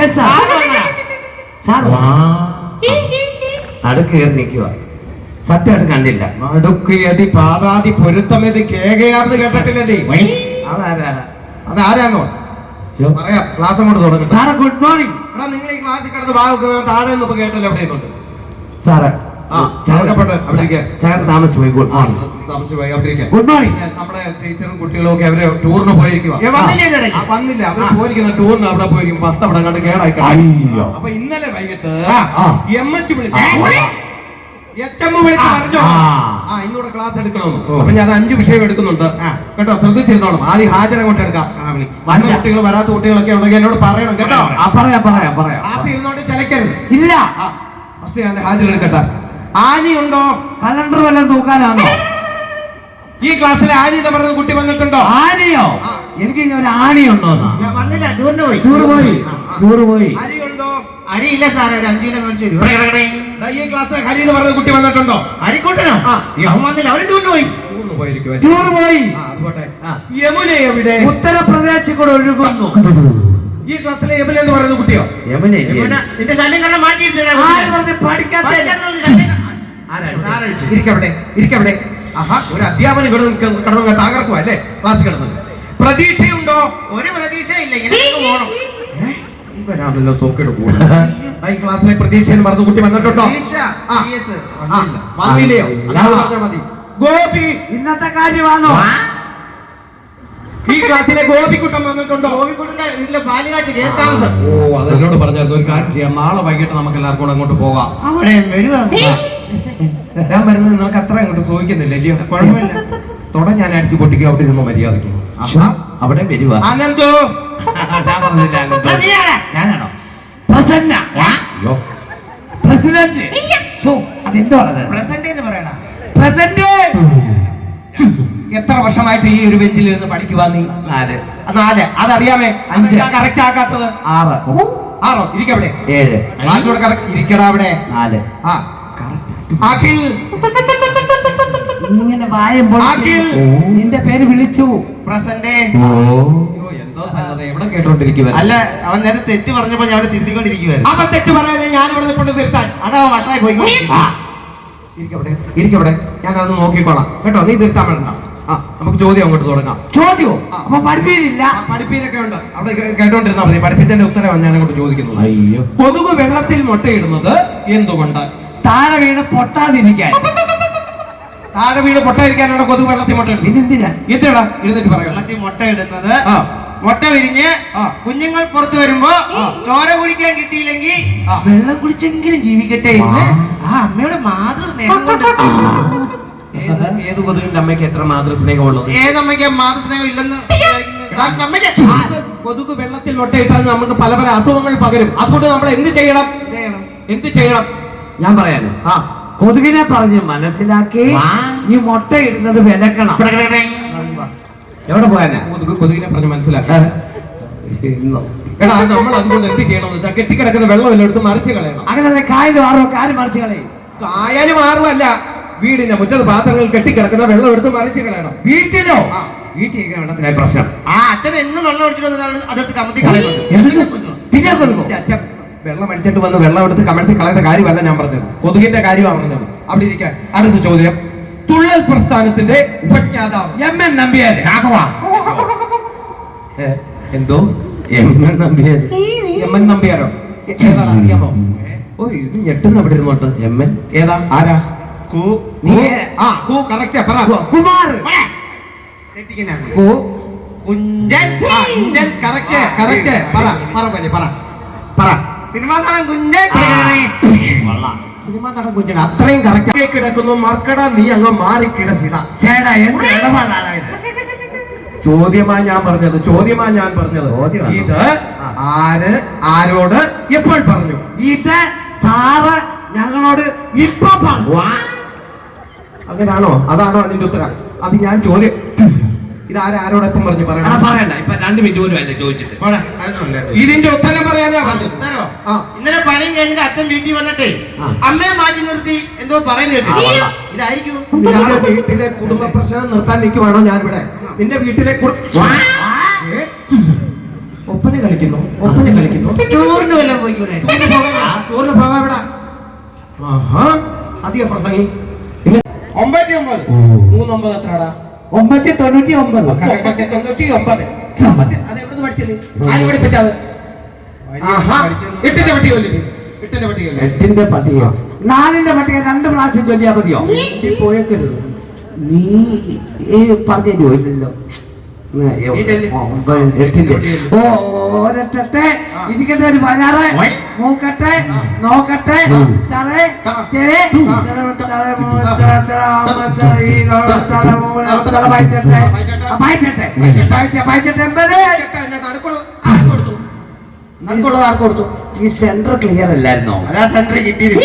കേസാ sir കയറി നിൽക്കുക സത്യമായിട്ട് കണ്ടില്ല. അടുക്കിയതി പാതാതി പൊരുത്തമതി കേകയാർന്ന് കേട്ടിട്ടില്ലേ അതാരാ? അതാരാന്നോ? പറയാം ക്ലാസ് അങ്ങോട്ട് തുടങ്ങും. സാറേ ഗുഡ് മോർണിംഗ് എടാ നിങ്ങൾ ഈ ക്ലാസ്സിൽ കിടന്ന് ഭാഗത്ത് താഴെ നിന്ന് ഇപ്പൊ കേട്ടല്ലോ എവിടെ സാറേ ആ. ഇരിക്കുക. സാർ താമസിച്ചു പോയി ഗുഡ് മോർണിംഗ്. ഗുഡ് മോർണിംഗ് നമ്മുടെ ടീച്ചറും കുട്ടികളും ഒക്കെ അവർ ടൂറിന് പോയിരിക്കുക വന്നില്ലേ അവർ പോയിരിക്കുന്ന ടൂറിന് അവിടെ പോയിരിക്കും. ബസ് അവിടെ കണ്ട് കേടായി അപ്പൊ ഇന്നലെ വൈകിട്ട്. എം എച്ച് വിളിച്ചു ഇന്നൂടെ ക്ലാസ് എടുക്കണമെന്ന്. അപ്പൊ ഞാൻ അഞ്ച് വിഷയം എടുക്കുന്നുണ്ട്. കേട്ടോ ശ്രദ്ധിച്ചിരുന്നോളും ആദ്യം ഹാജര കൊണ്ട് എടുക്കാം. വന്ന. കുട്ടികൾ വരാത്ത കുട്ടികളൊക്കെ ഉണ്ടെങ്കിൽ എന്നോട് പറയണം കേട്ടോ. പറയാം പറയാം പറയാം. ക്ലാസ് ഇരുന്നോണ്ട് ചലക്കരുത്. ഇല്ല. ഫസ്റ്റ് ഞാൻ ഹാജർ എടുക്കട്ടെ. ആനി ഉണ്ടോ കലണ്ടർ വല്ലതും തൂക്കാനാണോ? ഈ ക്ലാസ്സിലെ ആനി എന്ന് പറയുന്ന കുട്ടി വന്നിട്ടുണ്ടോ? ആനയോ? എനിക്ക് ഒരു ഞാൻ വന്നില്ല ടൂറിന് പോയി. ടൂർ പോയി ടൂർ പോയി. അരിയുണ്ടോ അരിയില്ല സാറേ ഒരു അഞ്ചു കിലോ മേടിച്ചു ഈ ക്ലാസ്സിലെ ഹരി എന്ന് പറയുന്ന കുട്ടി വന്നിട്ടുണ്ടോ? അരിക്കൂട്ടനോ? അവൻ വന്നില്ല അവൻ ടൂറിന് പോയി. ടൂർ പോയി. യമുന എവിടെ? ഉത്തർപ്രദേശിൽ കൂടെ ഒഴുകുന്നു. ഈ ക്ലാസ്സിലെ യമുന എന്ന് പറയുന്ന കുട്ടിയോ? യമുന നിന്റെ ശല്യം കാരണം പറഞ്ഞു പഠിക്കാത്ത? ഇരിക്കവിടെ ഇരിക്കവിടെ. ആഹാ ഒരു അധ്യാപനം കിടന്ന് കിടന്നു തകർക്കുക അല്ലേ? ക്ലാസ് കിടന്നത്. പ്രതീക്ഷയുണ്ടോ? ഒരു പ്രതീക്ഷയില്ല. ഇവരാണല്ലോ സോക്കേട് കൂടുതൽ ഈ ക്ലാസ്സിലെ പ്രതീക്ഷ മറന്നു പറഞ്ഞ കുട്ടി വന്നിട്ടുണ്ടോ. വന്നില്ലയോ? മതി. ഗോപി ഇന്നത്തെ കാര്യമാണോ? ഈ ക്ലാസ്സിലെ ഗോപിക്കുട്ടൻ വന്നിട്ടുണ്ടോ? ഗോപിക്കുട്ടന്റെ വീട്ടിലെ പാലുകാച്ച് കേസ് താമസം. ഓ അത് എന്നോട് പറഞ്ഞായിരുന്നു. ഒരു കാര്യം ചെയ്യാം. നാളെ വൈകിട്ട് നമുക്ക് എല്ലാവർക്കും കൂടെ അങ്ങോട്ട് പോകാം. അവിടെ വരുവാ ഞാൻ വരുന്നത് നിങ്ങൾക്ക് അത്ര അങ്ങോട്ട് സൂഹിക്കുന്നില്ല അല്ലയോ കുഴപ്പമില്ല. തുട ഞാൻ അടിച്ചു പൊട്ടിക്കുക അവിടെ ഇരുന്ന് മര്യാദയ്ക്ക്. അവിടെ വരുവാ. അനന്തോ! ഞാൻ പറഞ്ഞില്ല. നീയാരാ? ഞാനാണോ? പ്രസന്ന. അയ്യോ പ്രസിഡന്റ്. അതെന്തോ പ്രസന്റ് എന്ന് പറയണ പ്രസന്റ്! എത്ര വർഷമായിട്ട് ഈ ഒരു ബെഞ്ചിൽ ഇരുന്ന് പഠിക്കുവാ നീ? നാല്. നാല്. അതറിയാമേ? അഞ്ച്. കറക്റ്റ് ആക്കാത്തത് ആറ്? ആറോ ഇരിക്കവിടെ ഏഴ്. ഇരിക്കടാ അവിടെ. നാല്. ആ. അഖിൽ. ഇങ്ങനെ വായം പൊളിച്ച് അഖിൽ. നിന്റെ പേര് വിളിച്ചു. പ്രസന്റേ അല്ല അവൻ നേരത്തെ തെറ്റ് പറഞ്ഞപ്പോ ഞാൻ അവിടെ തിരുത്തിക്കൊണ്ടിരിക്കുവായിരുന്നു. അപ്പൊ തെറ്റ് പറയാൻ ഞാൻ ഇവിടെ നിൽപ്പുണ്ട് തിരുത്താൻ. അതാ വട്ടായി പോയി. ഇരിക്കവിടെ ഇരിക്കവിടെ. ഞാൻ അത് നോക്കിക്കോളാം. കേട്ടോ നീ തിരുത്താൻ വേണ്ട ആ നമുക്ക് ചോദ്യം അങ്ങോട്ട് തുടങ്ങാം. ചോദ്യോ. അപ്പൊ പഠിപ്പീരില്ല. പഠിപ്പീരൊക്കെ ഉണ്ട്. അവിടെ കേട്ടോണ്ടിരുന്നാ മതി. പഠിപ്പിച്ചതിന്റെ ഉത്തരവാണ് ഞാൻ അങ്ങോട്ട് ചോദിക്കുന്നത്. അയ്യോ. കൊതുക് വെള്ളത്തിൽ മുട്ടയിടുന്നത് എന്തുകൊണ്ട്? താഴെ വീണ് പൊട്ടാതിരിക്കാൻ. താഴെ വീട് പൊട്ടാതിരിക്കാനാണ് കൊതുക് വെള്ളത്തിൽ മുട്ടയിടുന്നത് പിന്നെന്തിനാ? എന്തിനാ എഴുന്നേറ്റ് പറയാം. വെള്ളത്തിൽ മുട്ട ഇടുന്നത്. മുട്ട വിരിഞ്ഞ് കുഞ്ഞുങ്ങൾ പുറത്തു വരുമ്പോ. ചോര കുടിക്കാൻ കിട്ടിയില്ലെങ്കിൽ വെള്ളം കുടിച്ചെങ്കിലും ജീവിക്കട്ടെ എന്ന് ആ അമ്മയുടെ മാതൃ സ്നേഹം കൊണ്ട് ഏത് കൊതുകിന്റെ അമ്മയ്ക്ക് എത്ര മാതൃസ്നേഹമുള്ളത്? ഏതമ്മയ്ക്ക് മാതൃ സ്നേഹം ഇല്ലെന്ന് കൊതുക് വെള്ളത്തിൽ മുട്ടയിട്ടാൽ നമുക്ക് പല പല അസുഖങ്ങൾ പകരും. അതുകൊണ്ട് നമ്മൾ എന്ത് ചെയ്യണം? എന്ത് ചെയ്യണം? ഞാൻ പറയാലോ. ആ. കൊതുകിനെ പറഞ്ഞ് മനസ്സിലാക്കി ഈ മുട്ട ഇടുന്നത് വിലക്കണം. എവിടെ പോയാനാ? കൊതുക് കൊതുകിനെ പറഞ്ഞ് മനസ്സിലാക്കാം. എടാ നമ്മൾ അതുകൊണ്ട് എന്ത് ചെയ്യണമെന്ന് വെച്ചാൽ കെട്ടിക്കിടക്കുന്ന വെള്ളം എടുത്ത് മറിച്ച് കളയണം. അങ്ങനെ കായലും ആറോ ഒക്കെ ആരും മറിച്ച് കളയും. കായാലും മാറുമല്ല വീടിന്റെ മുറ്റത്ത് പാത്രങ്ങൾ കെട്ടിക്കിടക്കുന്ന വെള്ളം എടുത്ത് മറിച്ച് കളയണം. വീട്ടിലോ. വീട്ടിൽ വെള്ളത്തിനായി പ്രശ്നം. ആ അച്ഛൻ എന്നും വെള്ളം വന്നിട്ട് അതെടുത്ത് കമത്തി കളയുന്നു പിന്നെ കൊടുക്കും അച്ഛൻ വെള്ളം അടിച്ചിട്ട് വന്ന് വെള്ളം എടുത്ത് കമഴ്ത്തി കളയുന്ന കാര്യമല്ല ഞാൻ പറഞ്ഞത്. കൊതുകിന്റെ കാര്യമാണ് പറഞ്ഞത് അവിടെ ഇരിക്കാൻ. അടുത്ത ചോദ്യം. തുള്ളൽ പ്രസ്ഥാനത്തിന്റെ ഉപജ്ഞാതാവ്. M N Nambiar. എന്തോ? M N Nambiar. M N നമ്പ്യാരോ? അറിയാമോ? ഓ ഇത് ഞെട്ടുന്ന അവിടെ ഇരുന്നോട്ട് എം എൻ? ഏതാ? ആരാ? കൂ നീ ആ കൂ കറക്റ്റാ പറ. കുമാർ. കൂ കുഞ്ചൻ. കറക്റ്റ് കറക്റ്റ് പറ പറ പറ. പറ. സിനിമാ നടൻ കുഞ്ചൻ സിനിമ നടൻ കുഞ്ഞിന് അത്രയും കറക്റ്റ് കിടക്കുന്നു മർക്കട നീ അങ്ങ് മാറി കിടസിട ചേടാ എന്ത് ഇടപാടാണ് ഇത്? ചോദ്യമാ ഞാൻ പറഞ്ഞത് ചോദ്യമാ ഞാൻ പറഞ്ഞത്. ഇത്. ആര് ആരോട് എപ്പോൾ പറഞ്ഞു? ഇത് സാറ് ഞങ്ങളോട് ഇപ്പൊ പറഞ്ഞു. അങ്ങനാണോ? അതാണോ അതിന്റെ ഉത്തരം? അത് ഞാൻ ചോദ്യം ഇത് ആര് ആരോടൊപ്പം പറഞ്ഞു പറയണം? പറയണ്ട. ഇപ്പൊ രണ്ട് മിനിറ്റ് പോലും അല്ലേ ചോദിച്ചിട്ട്. ഇതിന്റെ ഉത്തരം പറയാനാ ഉത്തരോ ഉത്തരവോ? ഇന്നലെ പണിയും കഴിഞ്ഞിട്ട് അച്ഛൻ വീട്ടിൽ വന്നിട്ടേ. അമ്മയെ മാറ്റി നിർത്തി എന്തോ പറയുന്നു കേട്ടു. ആ, കൊള്ളാം. ഇതായിരിക്കും. വീട്ടിലെ കുടുംബ പ്രശ്നം നിർത്താൻ നിൽക്കുവാണോ ഞാൻ ഇവിടെ നിന്റെ വീട്ടിലെ ഒപ്പന കളിക്കുന്നു ഒപ്പന കളിക്കുന്നു. ടൂറിന് വല്ലതും പോയിക്കൂടെ? ടൂറിന് പോകാം. ഇവിടെ ആഹാ. അധിക പ്രസംഗി. ഒമ്പത്തി ഒമ്പത് മൂന്നൊമ്പത് എത്രടാ ഒമ്പത്തി തൊണ്ണൂറ്റി ഒമ്പത് ഒമ്പത്തി തൊണ്ണൂറ്റി ഒമ്പത് അത് എവിടുന്ന് പഠിച്ചത് ആര് പഠിപ്പിച്ചത്? ആഹാ എട്ടിന്റെ പട്ടിക കൊല്ലിട്ട് എട്ടിന്റെ പട്ടിക കൊല്ലിട്ട് എട്ടിന്റെ പട്ടിക നാലിന്റെ പട്ടിക രണ്ട് പ്രാവശ്യം ചൊല്ലിയാ മതിയോ? നീ പോയേക്കരുത്. നീ പറഞ്ഞു ഇല്ലല്ലോ. എട്ടിന്റെ ഓ ഒരെട്ടെ ഇരിക്കട്ടെ ഒരു പതിനാറ്. മൂക്കട്ടെ നോക്കട്ടെ ഈ സെന്റർ ക്ലിയർ അല്ലായിരുന്നോ? അതാ സെന്റർ കിട്ടിയത്.